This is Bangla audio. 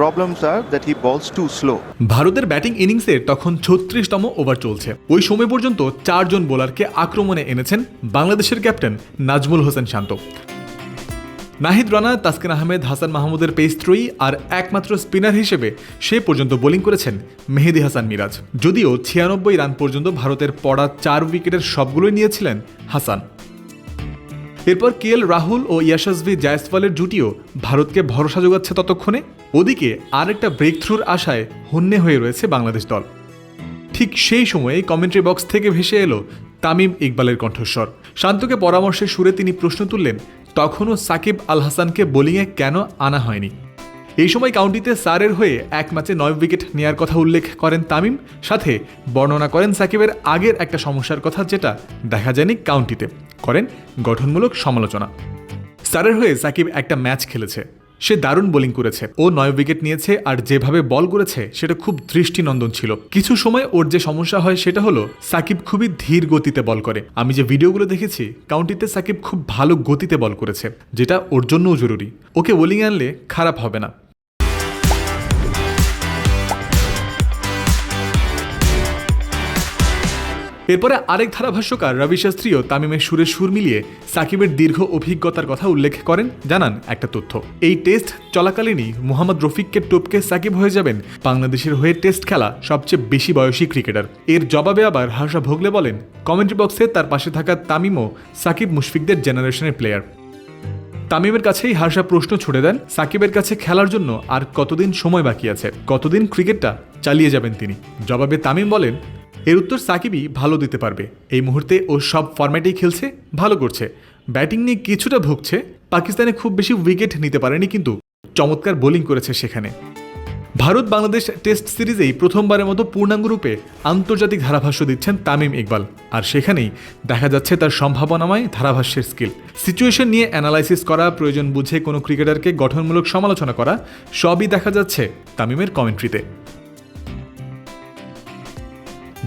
problems are that he bowls too slow. ভারতের ব্যাটিং ইনিংসে তখন ছত্রিশতম ওভার চলছে। ওই সময় পর্যন্ত চারজন বোলারকে আক্রমণে এনেছেন বাংলাদেশের ক্যাপ্টেন নাজমুল হোসেন শান্ত। নাহিদ রানা, তাসকিন আহমেদ, হাসান মাহমুদের পেস ত্রয়ী আর একমাত্র স্পিনার হিসেবে সে পর্যন্ত বোলিং করেছেন মেহেদি হাসান মিরাজ। যদিও ছিয়ানব্বই রান পর্যন্ত ভারতের পড়া চার উইকেটের সবগুলোই নিয়েছিলেন হাসান। এরপর কে রাহুল ও ইয়াশাসভি জায়সওয়ালের জুটিও ভারতকে ভরসা যোগাচ্ছে ততক্ষণে। ওদিকে আর একটা ব্রেক থ্রুর আশায় হন্যে হয়ে রয়েছে বাংলাদেশ দল। ঠিক সেই সময়ে কমেন্ট্রি বক্স থেকে ভেসে এলো তামিম ইকবালের কণ্ঠস্বর। শান্তকে পরামর্শে সুরে তিনি প্রশ্ন তুললেন, তখনও সাকিব আল হাসানকে বোলিংয়ে কেন আনা হয়নি? এই সময় কাউন্টিতে সারের হয়ে এক ম্যাচে নয় উইকেট নেয়ার কথা উল্লেখ করেন তামিম, সাথে বর্ণনা করেন সাকিবের আগের একটা সমস্যার কথা যেটা দেখা যায়নি কাউন্টিতে, করেন গঠনমূলক সমালোচনা। সারের হয়ে সাকিব একটা ম্যাচ খেলেছে, সে দারুণ বোলিং করেছে, ও নয় উইকেট নিয়েছে আর যেভাবে বল করেছে সেটা খুব দৃষ্টিনন্দন ছিল। কিছু সময় ওর যে সমস্যা হয় সেটা হলো সাকিব খুবই ধীর গতিতে বল করে। আমি যে ভিডিওগুলো দেখেছি, কাউন্টিতে সাকিব খুব ভালো গতিতে বল করেছে, যেটা ওর জন্যও জরুরি। ওকে বোলিং আনলে খারাপ হবে না। এরপরে আরেক ধারাভাষ্যকার রবি শাস্ত্রীও তামিমের সুরে সুর মিলিয়ে সাকিবের দীর্ঘ অভিজ্ঞতার কথা উল্লেখ করেন। জানান একটা তথ্য, এই টেস্ট চলাকালীনই মোহাম্মদ রফিককে টপকে সাকিব হয়ে যাবেন বাংলাদেশের হয়ে টেস্ট খেলা সবচেয়ে বেশি বয়সী ক্রিকেটার। এর জবাবে আবার হার্ষা ভোগলে বলেন, কমেন্ট্রি বক্সে তার পাশে থাকা তামিমও সাকিব মুশফিকদের জেনারেশনের প্লেয়ার। তামিমের কাছেই হার্ষা প্রশ্ন ছুড়ে দেন, সাকিবের কাছে খেলার জন্য আর কতদিন সময় বাকি আছে, কতদিন ক্রিকেটটা চালিয়ে যাবেন তিনি? জবাবে তামিম বলেন এর উত্তর সাকিবই ভালো দিতে পারবে। এই মুহূর্তে ও সব ফরম্যাটেই খেলছে, ভালো করছে। ব্যাটিং নিয়ে কিছুটা ভুগছে, পাকিস্তানে খুব বেশি উইকেট নিতে পারেনি কিন্তু চমৎকার বোলিং করেছে সেখানে। ভারত বাংলাদেশ টেস্ট সিরিজেই প্রথমবারের মতো পূর্ণাঙ্গ রূপে আন্তর্জাতিক ধারাভাষ্য দিচ্ছেন তামিম ইকবাল। আর সেখানেই দেখা যাচ্ছে তার সম্ভাবনাময় ধারাভাষ্যের স্কিল সিচুয়েশন নিয়ে অ্যানালাইসিস করা, প্রয়োজন বুঝে কোনো ক্রিকেটারকে গঠনমূলক সমালোচনা করা, সবই দেখা যাচ্ছে তামিমের কমেন্ট্রিতে